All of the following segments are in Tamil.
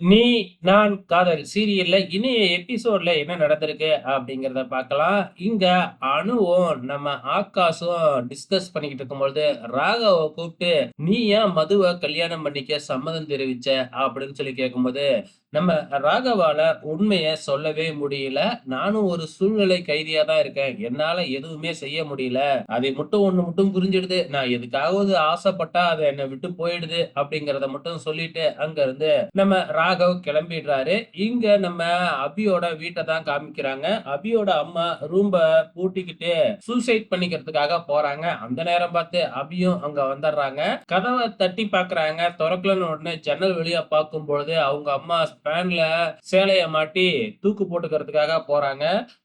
நீ நான் காதல் சீரியல்ல இனிய எபிசோட்ல என்ன நடந்திருக்கு அப்படிங்கிறத பார்க்கலாம். இங்க அணுவும் நம்ம ஆகாஷும் டிஸ்கஸ் பண்ணிக்கிட்டு இருக்கும்பொழுது, ராகவை கூப்பிட்டு, "நீ ஏன் மதுவ கல்யாணம் பண்ணிக்க சம்மதம் தெரிவிச்ச?" அப்படின்னு சொல்லி கேட்கும்போது, நம்ம ராகவால உண்மைய சொல்லவே முடியல. நானும் ஒரு சூழ்நிலை கைதியா தான் இருக்கேன். என்னால எதுவுமே செய்ய முடியல. அதை மட்டும் ஒண்ணு மட்டும் புரிஞ்சிடுது. நான் எதுக்காவது ஆசைப்பட்டா அதை என்ன விட்டு போயிடுது அப்படிங்கறத மட்டும் சொல்லிட்டு அங்க இருந்து நம்ம ராகவ் கிளம்பிடுறாரு. இங்க நம்ம அபியோட வீட்டை தான் காமிக்கிறாங்க. அபியோட அம்மா ரூம்ப பூட்டிக்கிட்டு சூசைட் பண்ணிக்கிறதுக்காக போறாங்க. அந்த நேரம் பார்த்து அபியும் அங்க வந்துடுறாங்க. கதவை தட்டி பாக்குறாங்க திறக்கலன்னு உடனே ஜன்னல் வழியா பார்க்கும்பொழுது அவங்க அம்மா ஸ்பேன்ல சேலைய மாட்டி தூக்கு போட்டுக்கிறதுக்காக போறாங்க.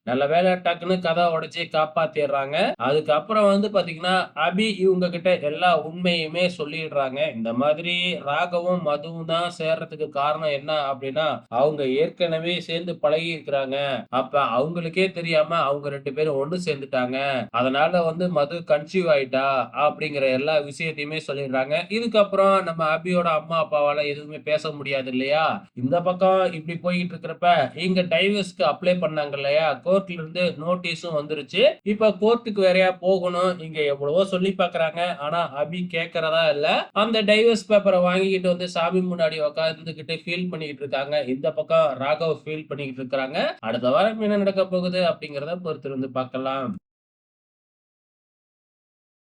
நல்ல வேலை டக்குன்னு கதை உடைச்சி காப்பாத்திடுறாங்க அதுக்கப்புறம் வந்து பார்த்தீங்கன்னா, அபி இவங்க கிட்ட எல்லா உண்மையுமே சொல்லிடுறாங்க. இந்த மாதிரி ராகவும், மதுவும் தான் சேர்றதுக்கு காரணம் என்ன அப்படின்னா, அவங்க ஏற்கனவே சேர்ந்து பழகி இருக்கிறாங்க அப்ப அவங்களுக்கே தெரியாம அவங்க ரெண்டு பேரும் ஒண்ணு சேர்ந்துட்டாங்க. அதனால வந்து மது கன்சீவ் ஆயிட்டா அப்படிங்கிற எல்லா விஷயத்தையுமே சொல்லிடுறாங்க. இதுக்கப்புறம் நம்ம அபியோட அம்மா, அப்பாவால எதுவுமே பேச முடியாது இல்லையா? இந்த பக்கம் இப்படி போயிட்டு இருக்கிறப்ப, இங்க டைவர்ஸ்க்கு அப்ளை பண்ணாங்க இல்லையா? கோர்ட்ல இருந்து நோட்டீஸும் வந்துருச்சு. இப்ப கோர்ட்டுக்கு வேறயா போகணும். இங்க எவ்வளவோ சொல்லி பாக்குறாங்க ஆனா அபி கேக்குறதா இல்ல. அந்த டைவர்ஸ் பேப்பரை வாங்கிக்கிட்டு வந்து சாமி முன்னாடி உட்கார்ந்துகிட்டு ஃபீல் பண்ணிக்கிட்டு இருக்காங்க. இந்த பக்கம் ராகவ் ஃபீல் பண்ணிக்கிட்டு இருக்கிறாங்க. அடுத்த வாரம் என்ன நடக்க போகுது அப்படிங்கிறத பொறுத்திருந்து பார்க்கலாம்.